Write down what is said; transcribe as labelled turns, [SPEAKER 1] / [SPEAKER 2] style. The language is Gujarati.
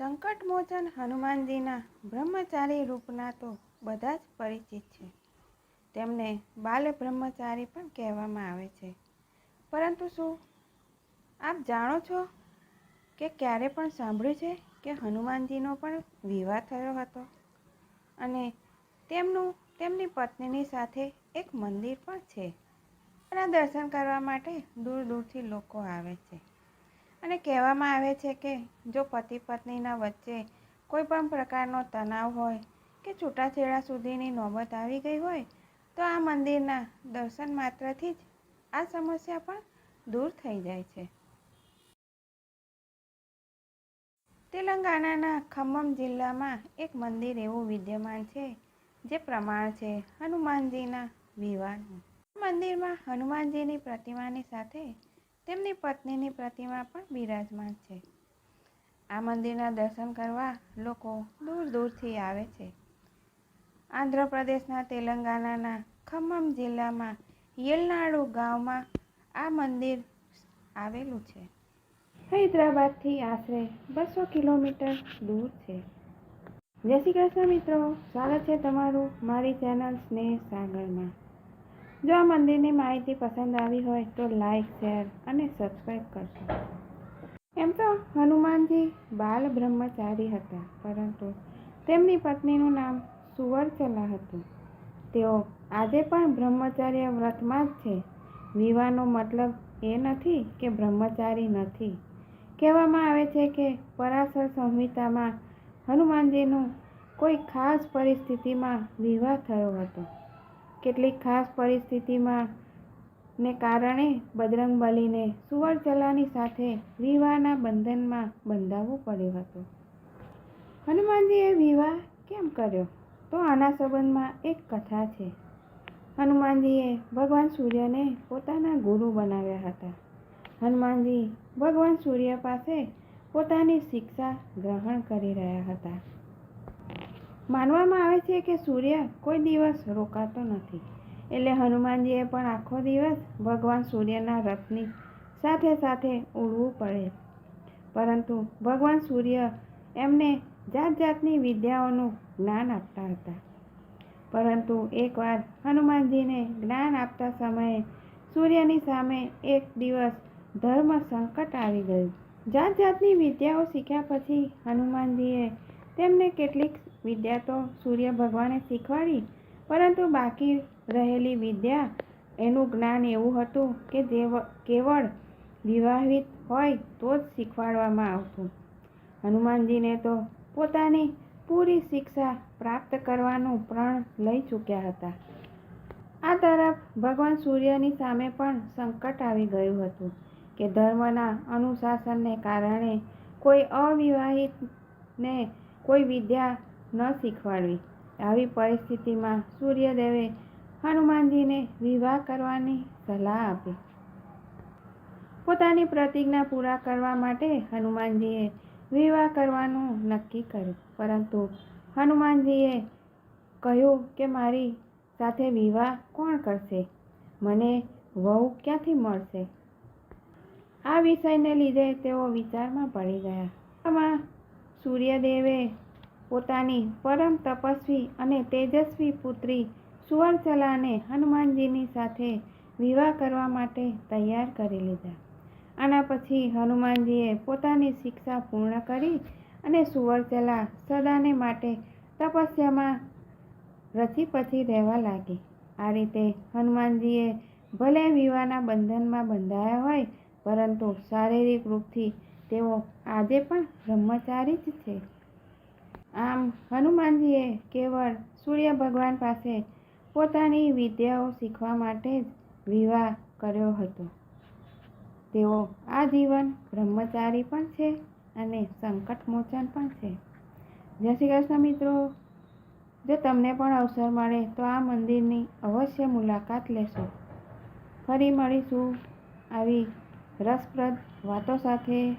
[SPEAKER 1] સંકટમોચન હનુમાનજીના બ્રહ્મચારી રૂપના તો બધા જ પરિચિત છે. તેમને બાલ બ્રહ્મચારી પણ કહેવામાં આવે છે. પરંતુ શું આપ જાણો છો કે ક્યારે પણ સાંભળ્યું છે કે હનુમાનજીનો પણ વિવાહ થયો હતો? અને તેમનું, તેમની પત્નીની સાથે એક મંદિર પણ છે. એના દર્શન કરવા માટે દૂર દૂરથી લોકો આવે છે. અને કહેવામાં આવે છે કે જો પતિ પત્નીના વચ્ચે કોઈ પણ પ્રકારનો તણાવ હોય કે છૂટાછેડા સુધીની નોબત આવી ગઈ હોય, તો આ મંદિરના દર્શન માત્રથી જ આ સમસ્યા પણ દૂર થઈ જાય છે. તેલંગાણાના ખમ્મમ જિલ્લામાં એક મંદિર એવું વિદ્યમાન છે, જે પ્રમાણ છે હનુમાનજીના વિવાહનું. મંદિરમાં હનુમાનજીની પ્રતિમાની સાથે તેમની પત્નીની પ્રતિમા પણ બિરાજમાન છે. આ મંદિરના દર્શન કરવા લોકો દૂર દૂરથી આવે છે. આંધ્રપ્રદેશના તેલંગાણાના ખમ્મમ જિલ્લામાં યેલનાડુ ગામમાં આ મંદિર આવેલું છે. હૈદરાબાદથી આશરે બસો કિલોમીટર દૂર છે. જય શ્રી કૃષ્ણ મિત્રો, સ્વાગત છે તમારું મારી ચેનલ સ્નેહ સાગરમાં. જો આ મંદિરની માહિતી પસંદ આવી હોય તો લાઈક શેર અને સબસ્ક્રાઈબ કરશો એમ તો હનુમાનજી બાલ બ્રહ્મચારી હતા, પરંતુ તેમની પત્નીનું નામ સુવર્ચલા હતું. તેઓ આજે પણ બ્રહ્મચાર્ય વ્રતમાં જ છે. વિવાહનો મતલબ એ નથી કે બ્રહ્મચારી નથી. કહેવામાં આવે છે કે પરાશર સંહિતામાં હનુમાનજીનું કોઈ ખાસ પરિસ્થિતિમાં વિવાહ થયો હતો. કેટલીક ખાસ પરિસ્થિતિમાં ને કારણે બજરંગબલીને સુવર્ચલાની સાથે વિવાહના બંધનમાં બંધાવવું પડ્યું હતું. હનુમાનજીએ વિવાહ કેમ કર્યો? તો આના સંબંધમાં એક કથા છે. હનુમાનજીએ ભગવાન સૂર્યને પોતાના ગુરુ બનાવ્યા હતા. હનુમાનજી ભગવાન સૂર્ય પાસે પોતાની શિક્ષા ગ્રહણ કરી રહ્યા હતા. માનવામાં આવે છે કે સૂર્ય કોઈ દિવસ રોકાતો નથી. એટલે હનુમાનજીએ પણ આખો દિવસ ભગવાન સૂર્યના રથની સાથે સાથે ઉડવું પડે. પરંતુ ભગવાન સૂર્ય એમને જાત જાતની વિદ્યાઓનું જ્ઞાન આપતા હતા. પરંતુ એકવાર હનુમાનજીને જ્ઞાન આપતા સમયે સૂર્યની સામે એક દિવસ ધર્મ સંકટ આવી ગયું. જાત જાતની વિદ્યાઓ શીખ્યા પછી હનુમાનજીએ તેમને કેટલીક વિદ્યા તો સૂર્ય ભગવાને શીખવાડી, પરંતુ બાકી રહેલી વિદ્યા એનું જ્ઞાન એવું હતું કે કેવળ વિવાહિત હોય તો જ શીખવાડવામાં આવતું. હનુમાનજીને તો પોતાની પૂરી શિક્ષા પ્રાપ્ત કરવાનું પ્રણ લઈ ચૂક્યા હતા. આ તરફ ભગવાન સૂર્યની સામે પણ સંકટ આવી ગયું હતું કે ધર્મના અનુશાસનને કારણે કોઈ અવિવાહિતને કોઈ વિદ્યા ન શીખવાડવી. આવી પરિસ્થિતિમાં સૂર્યદેવે હનુમાનજીને વિવાહ કરવાની સલાહ આપી. પોતાની પ્રતિજ્ઞા પૂરા કરવા માટે હનુમાનજીએ વિવાહ કરવાનું નક્કી કર્યું. પરંતુ હનુમાનજીએ કહ્યું કે મારી સાથે વિવાહ કોણ કરશે? મને વહુ ક્યાંથી મળશે? આ વિષયને લીધે તેઓ વિચારમાં પડી ગયા. આમાં સૂર્યદેવે પોતાની પરમ તપસ્વી અને તેજસ્વી પુત્રી સુવર્ચલાને હનુમાનજીની સાથે વિવાહ કરવા માટે તૈયાર કરી લીધા. આના પછી હનુમાનજીએ પોતાની શિક્ષા પૂર્ણ કરી અને સુવર્ચલા સદાને માટે તપસ્યામાં રચી પછી રહેવા લાગી. આ રીતે હનુમાનજીએ ભલે વિવાહના બંધનમાં બંધાયા હોય, પરંતુ શારીરિક રૂપથી તેઓ આજે પણ બ્રહ્મચારી જ છે. આમ હનુમાનજીએ કેવળ સૂર્ય ભગવાન પાસે પોતાની વિદ્યાઓ શીખવા માટે જ વિવાહ કર્યો હતો. તેઓ આ જીવન બ્રહ્મચારી પણ છે અને સંકટમોચન પણ છે. જય શ્રી કૃષ્ણ મિત્રો. જો તમને પણ અવસર મળે તો આ મંદિરની અવશ્ય મુલાકાત લેશો. ફરી મળીશું આવી રસપ્રદ વાતો સાથે.